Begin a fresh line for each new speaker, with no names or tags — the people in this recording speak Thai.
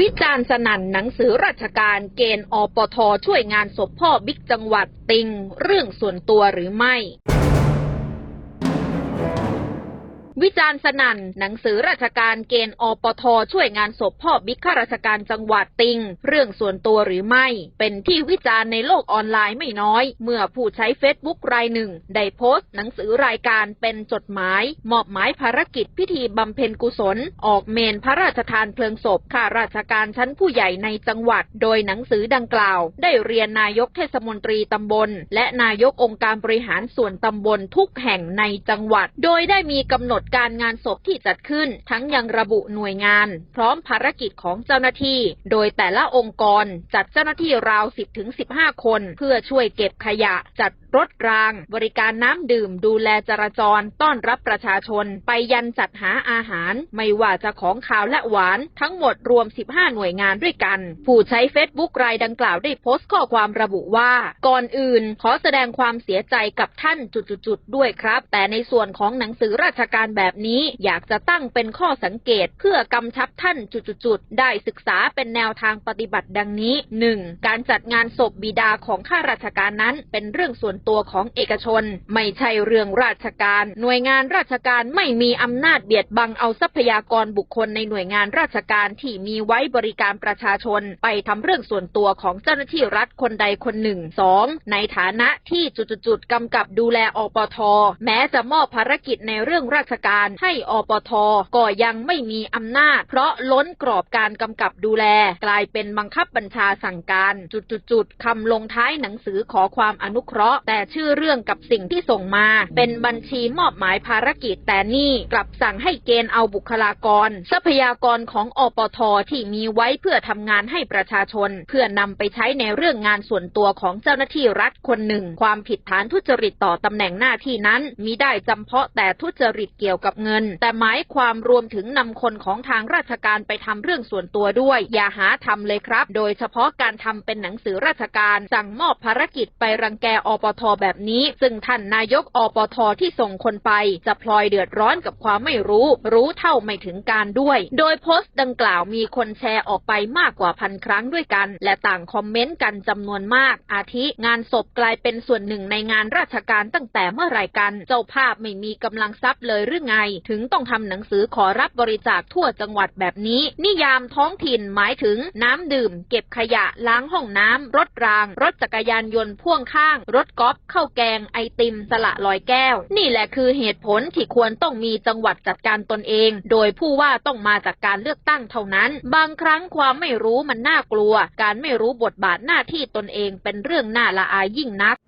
วิจารณ์สนั่นหนังสือราชการเกณฑ์อปทช่วยงานศพพ่อบิ๊กจังหวัดติง เรื่องส่วนตัวหรือไม่ วิจารณ์สนั่น หนังสือราชการเกณฑ์อปทช่วยงานศพพ่อบิ๊กข้าราชการจังหวัดติง เรื่องส่วนตัวหรือไม่ เป็นที่วิจารณ์ในโลกออนไลน์ไม่น้อย เมื่อผู้ใช้เฟซบุ๊กรายหนึ่ง ได้โพสต์หนังสือรายการเป็นจดหมาย มอบหมายภารกิจพิธีบำเพ็ญกุศล ออกเมนพระราชทานเพลิงศพข้าราชการชั้นผู้ใหญ่ในจังหวัด โดยหนังสือดังกล่าว ได้เรียนนายกเทศมนตรีตำบล และนายกองค์การบริหารส่วนตำบลทุกแห่งในจังหวัด โดยได้มีกำหนดการงานศพที่จัดขึ้น ทั้งยังระบุหน่วยงาน พร้อมภารกิจของเจ้าหน้าที่ โดยแต่ละองค์กรจัดเจ้าหน้าที่ราว 10-15 คน เพื่อช่วยเก็บขยะ จัดรถราง บริการน้ำดื่ม ดูแลจราจร ต้อนรับประชาชน ไปยันจัดหาอาหาร ไม่ว่าจะของขาวและหวาน ทั้งหมดรวม 15 หน่วยงานด้วยกัน ผู้ใช้เฟซบุ๊กรายดังกล่าวได้โพสต์ข้อความระบุว่า ก่อนอื่น ขอแสดงความเสียใจกับท่านจุดๆด้วยครับ แต่ในส่วนของหนังสือราชการแบบนี้ อยากจะตั้งเป็นข้อสังเกตเพื่อกำชับท่านจุดๆ ได้ศึกษาเป็นแนวทางปฏิบัติดังนี้ 1. การจัดงานศพบิดาของข้าราชการนั้น เป็นเรื่องส่วนตัวของเอกชน ไม่ใช่เรื่องราชการ หน่วยงานราชการไม่มีอำนาจเบียดบังเอาทรัพยากรบุคคลในหน่วยงานราชการที่มีไว้บริการประชาชน ไปทำเรื่องส่วนตัวของเจ้าหน้าที่รัฐคนใดคนหนึ่ง 2. ในฐานะที่จุดๆกำกับดูแลอปท แม้จะมอบภารกิจในเรื่องราชการให้อปทก็ยังไม่มีอำนาจ เพราะล้นกรอบการกำกับดูแล กลายเป็นบังคับบัญชาสั่งการจุดๆคำลงท้ายหนังสือขอความอนุเคราะห์ แต่ชื่อเรื่องกับสิ่งที่ส่งมา เป็นบัญชีมอบหมายภารกิจแต่นี่กลับสั่งให้เกณฑ์เอาบุคลากร ทรัพยากรของอปทที่มีไว้เพื่อทำงานให้ประชาชน เพื่อนำไปใช้ในเรื่องงานส่วนตัวของเจ้าหน้าที่รัฐคนหนึ่ง ความผิดฐานทุจริตต่อตำแหน่งหน้าที่นั้นมิได้จำเพาะแต่ทุจริตเกี่ยวกับเงิน แต่หมายความรวมถึงนำคนของทางราชการไปทำเรื่องส่วนตัวด้วย อย่าหาทำเลยครับ โดยเฉพาะการทำเป็นหนังสือราชการ สั่งมอบภารกิจไปรังแกอปทแบบนี้ ซึ่งท่านนายกอปทที่ส่งคนไป จะพลอยเดือดร้อนกับความไม่รู้ รู้เท่าไม่ถึงการด้วย โดยโพสต์ดังกล่าวมีคนแชร์ออกไปมากกว่าพันครั้งด้วยกัน และต่างคอมเมนต์กันจำนวนมาก อาทิงานศพกลายเป็นส่วนหนึ่งในงานราชการตั้งแต่เมื่อไหรกัน เจ้าภาพไม่มีกำลังทรัพย์เลยหรือไง ถึงต้องทำหนังสือขอรับบริจาคทั่วจังหวัดแบบนี้ นิยามท้องถิ่นหมายถึงน้ำดื่ม เก็บขยะล้างห้องน้ำรถราง รถจักรยานยนต์พ่วงข้าง รถกอล์ฟข้าวแกงไอติม สละลอยแก้ว นี่แหละคือเหตุผลที่ควรต้องมีจังหวัดจัดการตนเอง โดยผู้ว่าต้องมาจากการเลือกตั้งเท่านั้น บางครั้งความไม่รู้มันน่ากลัว การไม่รู้บทบาทหน้าที่ตนเองเป็นเรื่องน่าละอายยิ่งนัก